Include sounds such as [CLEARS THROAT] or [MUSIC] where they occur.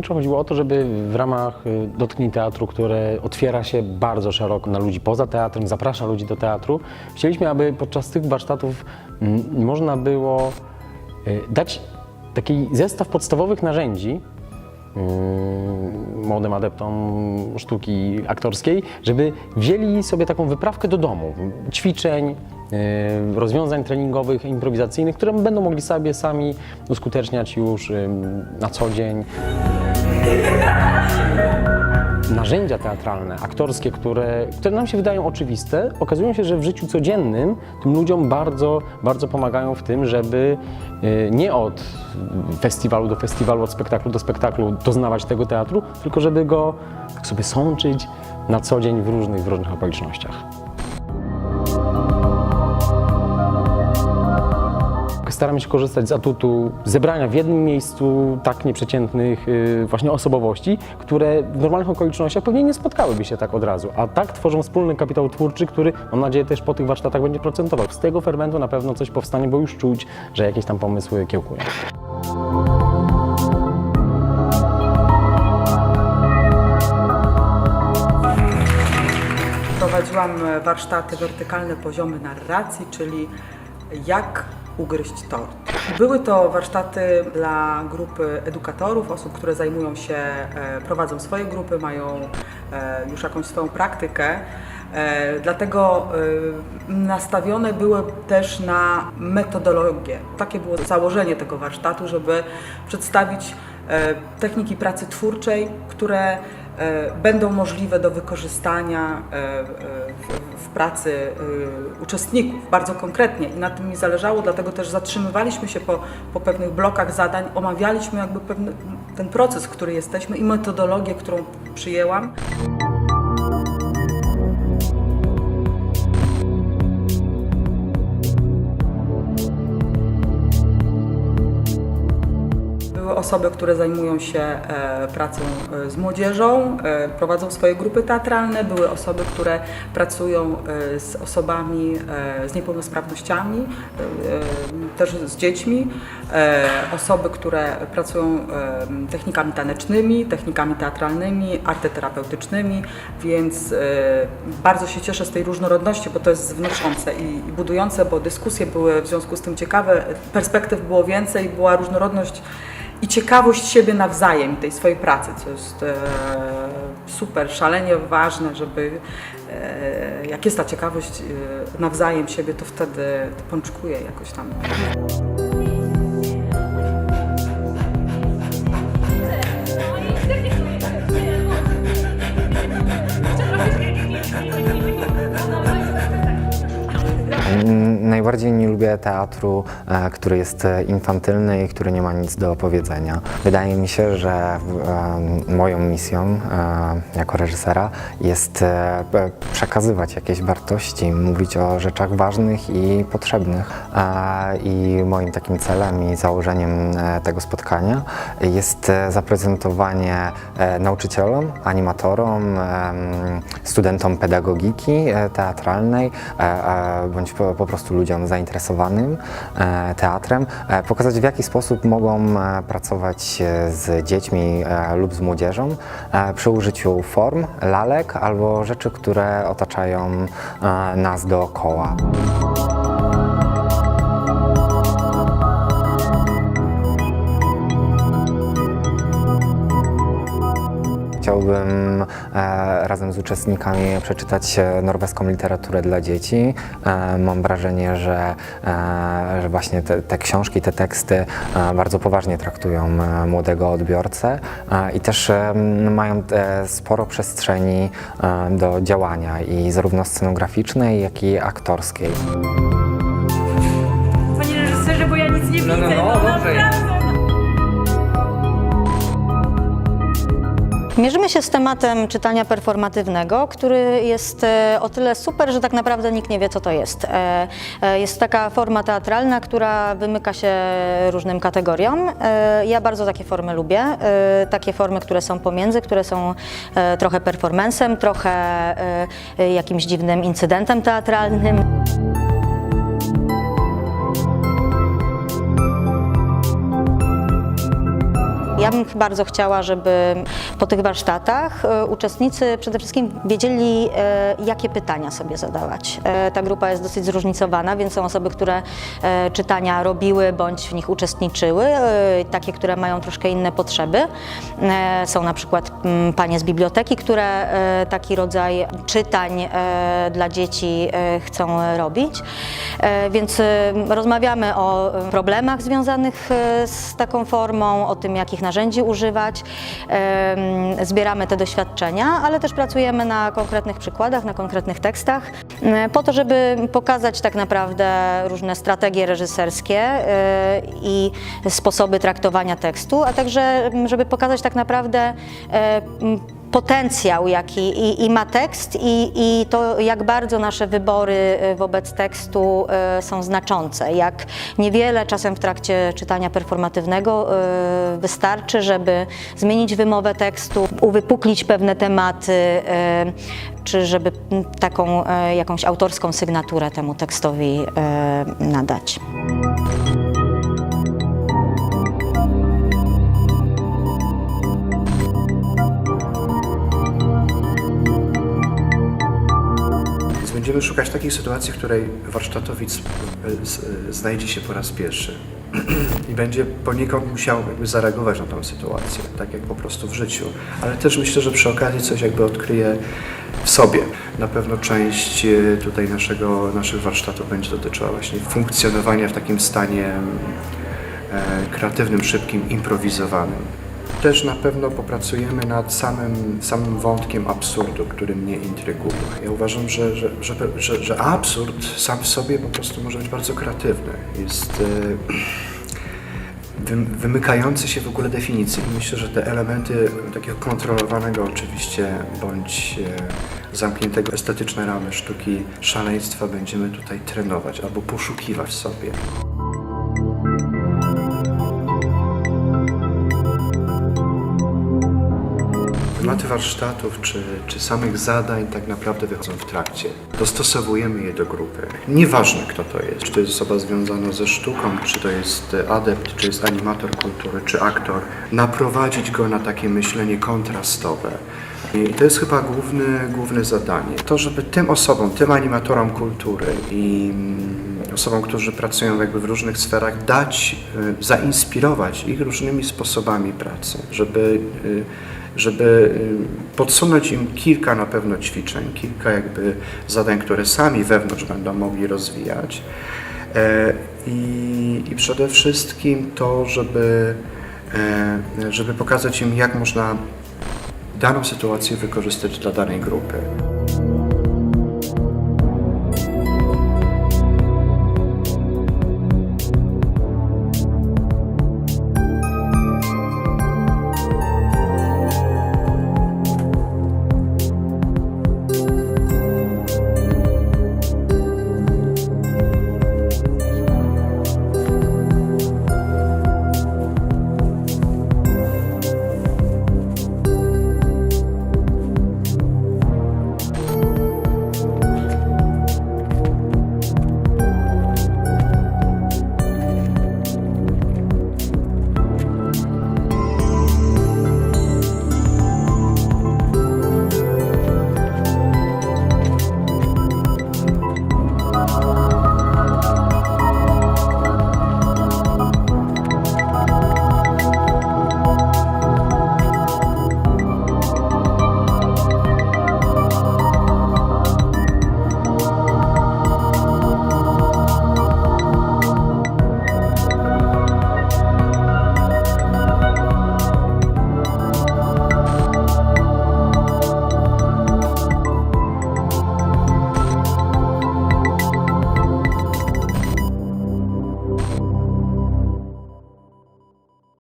Zasadniczo chodziło o to, żeby w ramach y, Dotknij Teatru, które otwiera się bardzo szeroko na ludzi poza teatrem, zaprasza ludzi do teatru, chcieliśmy, aby podczas tych warsztatów mm, można było y, dać taki zestaw podstawowych narzędzi mm, młodym adeptom sztuki aktorskiej, żeby wzięli sobie taką wyprawkę do domu, ćwiczeń, y, rozwiązań treningowych, improwizacyjnych, które będą mogli sobie sami uskuteczniać już na co dzień. [LAUGHS] Narzędzia teatralne, aktorskie, które, które nam się wydają oczywiste, okazują się, że w życiu codziennym tym ludziom bardzo, bardzo pomagają w tym, żeby y, nie od festiwalu do festiwalu, od spektaklu do spektaklu doznawać tego teatru, tylko żeby go tak sobie sączyć na co dzień w różnych, w różnych okolicznościach. Staramy się korzystać z atutu zebrania w jednym miejscu tak nieprzeciętnych y, właśnie osobowości, które w normalnych okolicznościach pewnie nie spotkałyby się tak od razu, a tak tworzą wspólny kapitał twórczy, który mam nadzieję też po tych warsztatach będzie procentował. Z tego fermentu na pewno coś powstanie, bo już czuć, że jakieś tam pomysły kiełkują. Prowadziłam warsztaty wertykalne poziomy narracji, czyli jak ugryźć tort. Były to warsztaty dla grupy edukatorów, osób, które zajmują się, e, prowadzą swoje grupy, mają e, już jakąś swoją praktykę. E, Dlatego nastawione były też na metodologię. Takie było założenie tego warsztatu, żeby przedstawić techniki pracy twórczej, które będą możliwe do wykorzystania e, e, w, pracy e, uczestników bardzo konkretnie i na tym mi zależało, dlatego też zatrzymywaliśmy się po, po pewnych blokach zadań, omawialiśmy jakby pewny, ten proces, który jesteśmy i metodologię, którą przyjęłam. Osoby, które zajmują się e, pracą e, z młodzieżą, e, prowadzą swoje grupy teatralne, były osoby, które pracują z osobami z niepełnosprawnościami, też z dziećmi, osoby, które pracują technikami tanecznymi, technikami teatralnymi, arteterapeutycznymi, więc bardzo się cieszę z tej różnorodności, bo to jest wnoszące i budujące, bo dyskusje były w związku z tym ciekawe, perspektyw było więcej, była różnorodność i ciekawość siebie nawzajem, tej swojej pracy, co jest e, super, szalenie ważne, żeby e, jak jest ta ciekawość e, nawzajem siebie, to wtedy to pączkuje jakoś tam. Mm, Najbardziej nie lubię teatru, e, który jest e, infantylny i który nie ma nic do powiedzenia. Wydaje mi się, że e, moją misją jako reżysera jest przekazywać jakieś wartości, mówić o rzeczach ważnych i potrzebnych. I moim takim celem i założeniem tego spotkania jest zaprezentowanie nauczycielom, animatorom, studentom pedagogiki teatralnej bądź po prostu ludziom zainteresowanym e, teatrem, e, pokazać w jaki sposób mogą e, pracować z dziećmi lub z młodzieżą przy użyciu form, lalek albo rzeczy, które otaczają nas dookoła. Chciałbym e, razem z uczestnikami przeczytać e, norweską literaturę dla dzieci. E, mam wrażenie, że, e, że właśnie te, te książki, te teksty e, bardzo poważnie traktują e, młodego odbiorcę e, i też e, mają e, sporo przestrzeni e, do działania i zarówno scenograficznej, jak i aktorskiej. Panie reżyserze, bo ja nic nie No, widzę. no, no, dobrze. Mierzymy się z tematem czytania performatywnego, który jest e, o tyle super, że tak naprawdę nikt nie wie, co to jest. E, e, Jest taka forma teatralna, która wymyka się różnym kategoriom. Ja bardzo takie formy lubię. Takie formy, które są pomiędzy, które są trochę performancem, trochę jakimś dziwnym incydentem teatralnym. Ja bym bardzo chciała, żeby po tych warsztatach e, uczestnicy przede wszystkim wiedzieli, e, jakie pytania sobie zadawać. E, Ta grupa jest dosyć zróżnicowana, więc są osoby, które czytania robiły bądź w nich uczestniczyły, takie, które mają troszkę inne potrzeby. Są na przykład mm, panie z biblioteki, które taki rodzaj czytań dla dzieci chcą robić. Więc rozmawiamy o problemach związanych z taką formą, o tym, jakich narzędzi używać. Zbieramy te doświadczenia, ale też pracujemy na konkretnych przykładach, na konkretnych tekstach, po to, żeby pokazać tak naprawdę różne strategie reżyserskie e, i sposoby traktowania tekstu, a także żeby pokazać tak naprawdę e, potencjał, jaki i, i ma tekst, i, i to, jak bardzo nasze wybory e, wobec tekstu e, są znaczące. Jak niewiele czasem w trakcie czytania performatywnego e, wystarczy, żeby zmienić wymowę tekstu, uwypuklić pewne tematy, czy żeby taką jakąś autorską sygnaturę temu tekstowi nadać. Będziemy szukać takiej sytuacji, w której warsztatowic e, e, znajdzie się po raz pierwszy [CLEARS THROAT] i będzie poniekąd musiał jakby zareagować na tą sytuację, tak jak po prostu w życiu. Ale też myślę, że przy okazji coś jakby odkryje w sobie. Na pewno część e, tutaj naszego, naszych warsztatów będzie dotyczyła właśnie funkcjonowania w takim stanie e, kreatywnym, szybkim, improwizowanym. Też na pewno popracujemy nad samym, samym wątkiem absurdu, który mnie intryguje. Ja uważam, że, że, że, że, absurd sam w sobie po prostu może być bardzo kreatywny. Jest e, wy- wymykający się w ogóle definicji. Myślę, że te elementy takiego kontrolowanego oczywiście, bądź e, zamkniętego estetyczne ramy sztuki szaleństwa będziemy tutaj trenować albo poszukiwać sobie. Tematy warsztatów czy, czy samych zadań tak naprawdę wychodzą w trakcie. Dostosowujemy je do grupy. Nieważne kto to jest, czy to jest osoba związana ze sztuką, czy to jest adept, czy jest animator kultury, czy aktor. Naprowadzić go na takie myślenie kontrastowe. I to jest chyba główne, główne zadanie. To, żeby tym osobom, tym animatorom kultury i mm, osobom, którzy pracują jakby w różnych sferach, dać, y, zainspirować ich różnymi sposobami pracy, żeby, y, żeby y, podsunąć im kilka na pewno ćwiczeń, kilka jakby zadań, które sami wewnątrz będą mogli rozwijać. E, I, i przede wszystkim to, żeby, e, żeby pokazać im, jak można daną sytuację wykorzystać dla danej grupy.